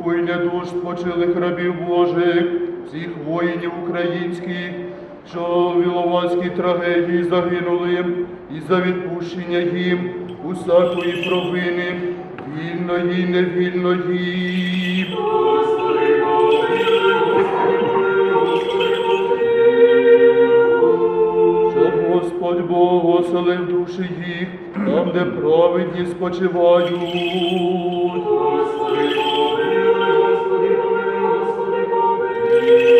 за упокоєння душ спочилих рабів Божих, всіх воїнів українських, що в Іловайській трагедії загинули, і за відпущення їм усякої провини, вільної і невільної. Щоб Господь Бог оселив душі їх, там, де праведні спочивають. Ей, you.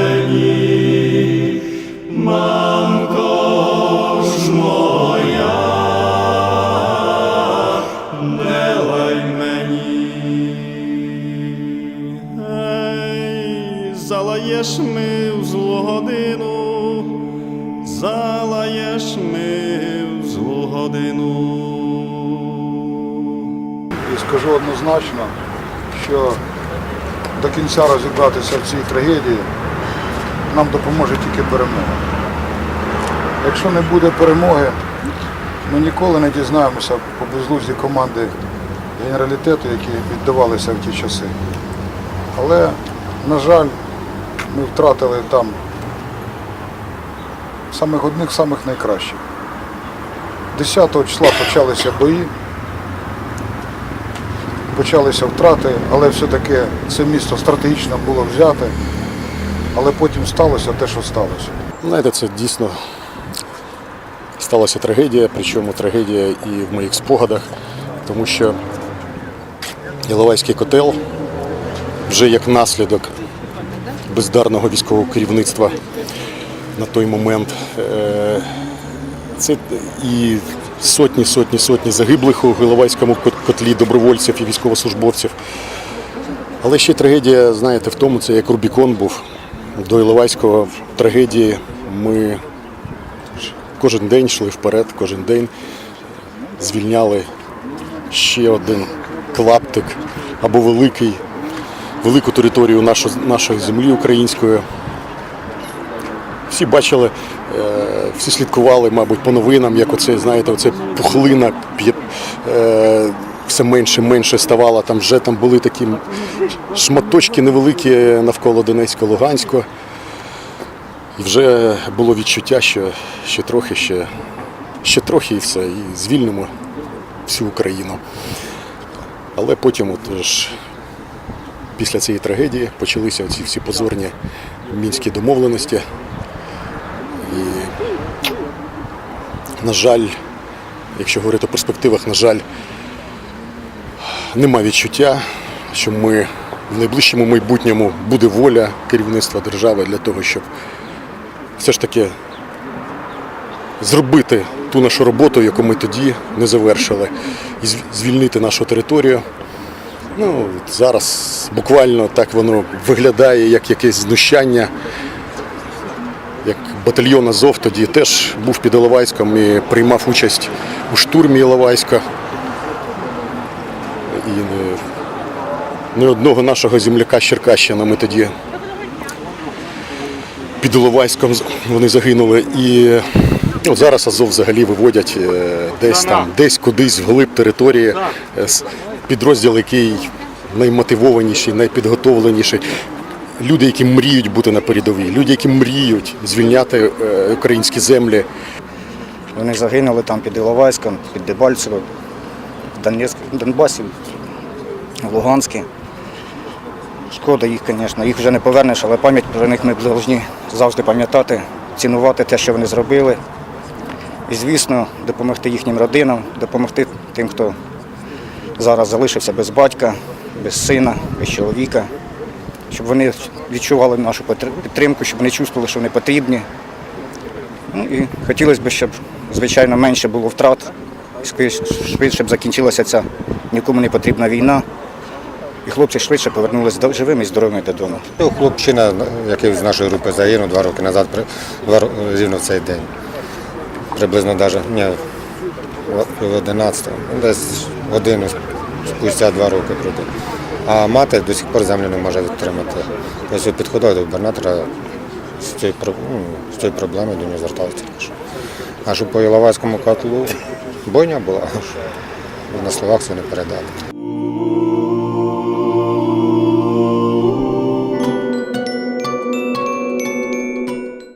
залаєш ми в злу годину, залаєш ми в злу годину. І скажу однозначно, що до кінця розібратися в цій трагедії нам допоможе тільки перемога. Якщо не буде перемоги, ми ніколи не дізнаємося по безлузді команди генералітету, які віддавалися в ті часи. Але, на жаль, ми втратили там самих одних самих найкращих. 10 числа почалися бої почалися втрати, але все-таки це місто стратегічно було взяте, але потім сталося те, що сталося. Знаєте, це дійсно сталася трагедія, причому трагедія і в моїх спогадах, тому що Іловайський котел вже як наслідок бездарного військового керівництва на той момент. е, Це і сотні, сотні, сотні загиблих у Іловайському котлі добровольців і військовослужбовців. Але ще трагедія, знаєте, в тому, це як Рубікон був. До Іловайського трагедії ми кожен день йшли вперед, кожен день звільняли ще один клаптик або великий, велику територію нашої, нашої землі української. Всі бачили, е, всі слідкували, мабуть, по новинам, як оце, знаєте, оце пухлина е, все менше менше ставала. Там вже там були такі шматочки невеликі навколо Донецька, Луганського. І вже було відчуття, що ще трохи, ще, ще трохи і все, і звільнимо всю Україну. Але потім, от після цієї трагедії, почалися ці всі позорні мінські домовленості. І, на жаль, якщо говорити о перспективах, на жаль, нема відчуття, що ми в найближчому майбутньому буде воля керівництва держави для того, щоб все ж таки зробити ту нашу роботу, яку ми тоді не завершили, і звільнити нашу територію. Ну, зараз буквально так воно виглядає, як якесь знущання. Як батальйон Азов тоді теж був під Іловайськом і приймав участь у штурмі Іловайська. І не, не одного нашого земляка з Черкащини ми тоді під Іловайськом вони загинули. І ну, зараз Азов взагалі виводять е, десь там, десь кудись вглиб території. Підрозділ, який наймотивованіший, найпідготовленіший. Люди, які мріють бути на передовій, люди, які мріють звільняти е, українські землі. Вони загинули там під Іловайськом, під Дебальцево, в Донбасі, в Луганську. Шкода їх, звісно, їх вже не повернеш, але пам'ять про них ми повинні завжди пам'ятати, цінувати те, що вони зробили. І, звісно, допомогти їхнім родинам, допомогти тим, хто зараз залишився без батька, без сина, без чоловіка, щоб вони відчували нашу підтримку, щоб вони чувствували, що вони потрібні. Ну і хотілося б, щоб, звичайно, менше було втрат, швидше б закінчилася ця нікому не потрібна війна. І хлопці швидше повернулися живими і здоровими додому. Хлопчина, який з нашої групи загинув два роки назад, два рівно в цей день. Приблизно навіть в 11, десь годину спустя два роки пройде. А мати до сих пор землю не може відтримати. Тобто я підходив до губернатора з ну, з цією проблемою, до нього зверталися. А що по Іловайському котлу бойня була, на словах це не передати.